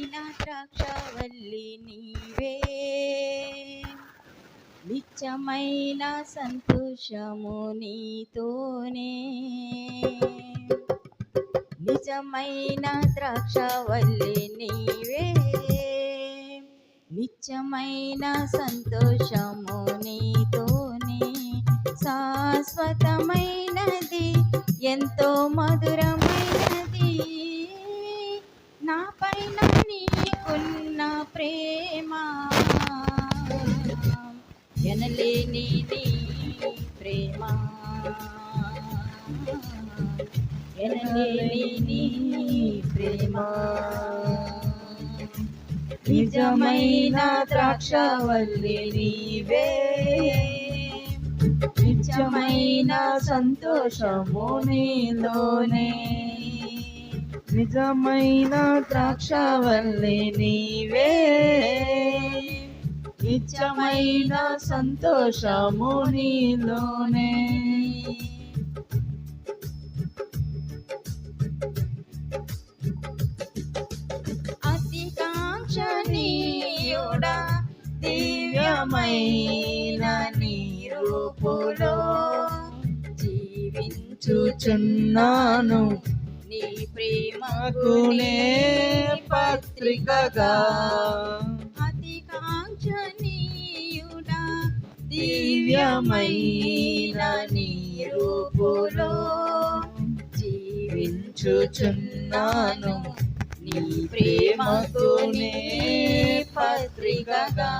నా ద్రాక్షవల్లి నీవే. నిత్యమైన సంతోషము నీతోనే. నిజమైన ద్రాక్షవల్లి నీవే. నిత్యమైన సంతోషము నీతోనే. శాశ్వతమైనది ఎంతో మధురం ఎనలేని ప్రేమ. ఎనలేని ప్రేమ. నిజమైన ద్రాక్షవల్లి నీవే. నిజమైన సంతోషము నీలోనే. నిజమైన ద్రాక్షవల్లి నీవే. నిత్యమైన సంతోషము నీలోనే. అతి దివ్యమైన నీరూపులో జీవించుచున్నాను. నీ ప్రేమకునే పత్రికగా. దివ్యమైన నీ రూపులో జీవించుచున్నాను. నీ ప్రేమకునే పత్రికగా.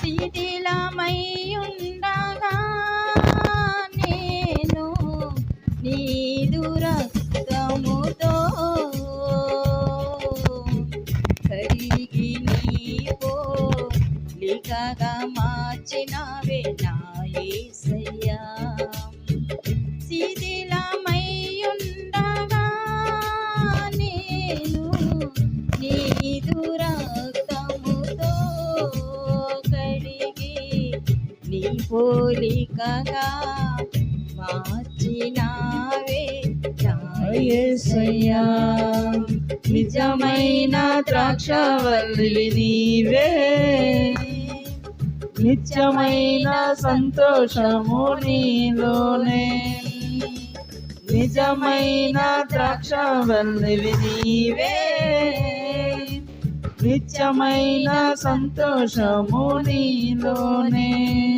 శిథిలమై ఉండగా మార్చినవే నా యేసయ్యా శిథిలమై నేను నీదు రక్తముతో కడిగి నీ పోలికగా మార్చినావే నా నిజమైన ద్రాక్షవల్లి నీవే. నిత్యమైన సంతోషము నీలోనే. నిజమైన ద్రాక్షవల్లి నీవే నిత్యమైన సంతోషము నీలోనే.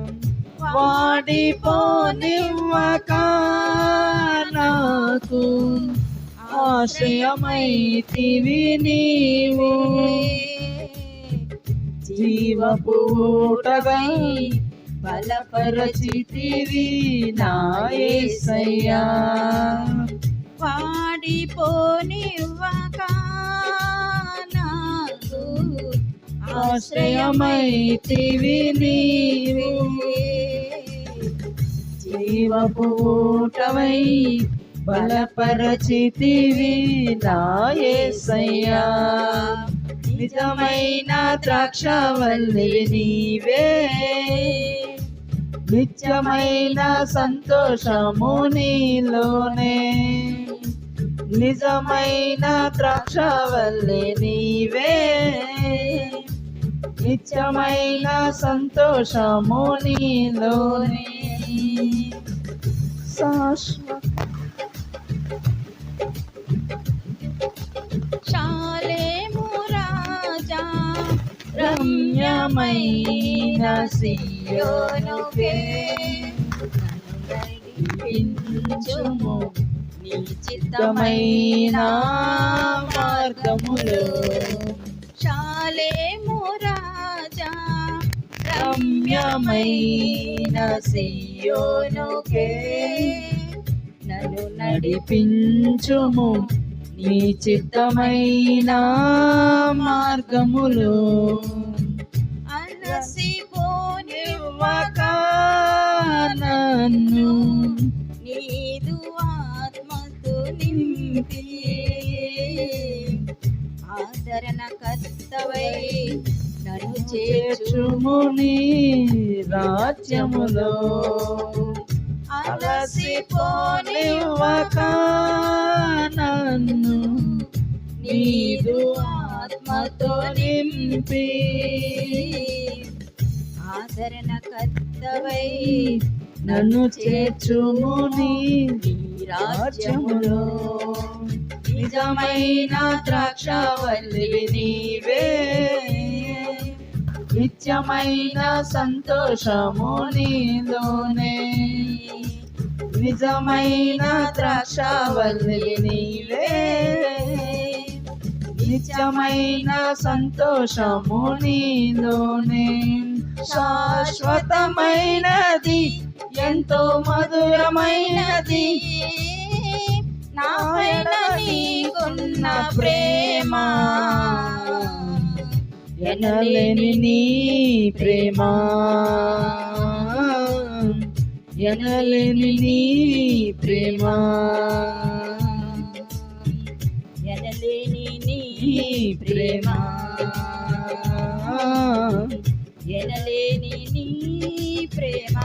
వాడిపోనివ్వక నాకు ఆశ్రయమైతివి నీవు. జీవపు బలపరచితివి నాయసయ్యా వాడిపోనివ్వక నాకు ఆశ్రయమైతివి నీవు. జీవపు బలపరచితివి నాయసయ్యా నిజమైన ద్రాక్షవల్లి నీవే. నిత్యమైన సంతోషము నీలోనే. నిజమైన ద్రాక్షవల్లి నీవే. నిత్యమైన సంతోషము నీలోనే. శాశ్వత శాలేము రాజా రమ్యమైన సియోనుకే నడిపించుము నీ చిత్తమైన మార్గములో గమ్యమైన సియోనుకే నన్ను నడిపించుము నీ చిత్తమైన మార్గములో. అలసిపోనివ్వక నన్ను నీదు ఆత్మతో నింపి. చేర్చుముని రాజ్యములో. అలసిపోనివ్వక నన్ను నీదు ఆత్మతో నింపి. ఆదరణ కర్తవై నన్ను చేర్చుముని రాజ్యములో. నిజమైన ద్రాక్షవల్లి నీవే. నిత్యమైన సంతోషము నీలోనే. నిజమైన ద్రాక్షవల్లి నీవే. నిత్యమైన సంతోషము నీలోనే. శాశ్వతమైనది ఎంతో మధురమైనది. నాయన నీకున్న ప్రేమ. ఎనలేని నీ ప్రేమ. ఎనలేని నీ ప్రేమ. ఎనలేని నీ ప్రేమ. ఎనలేని నీ ప్రేమ.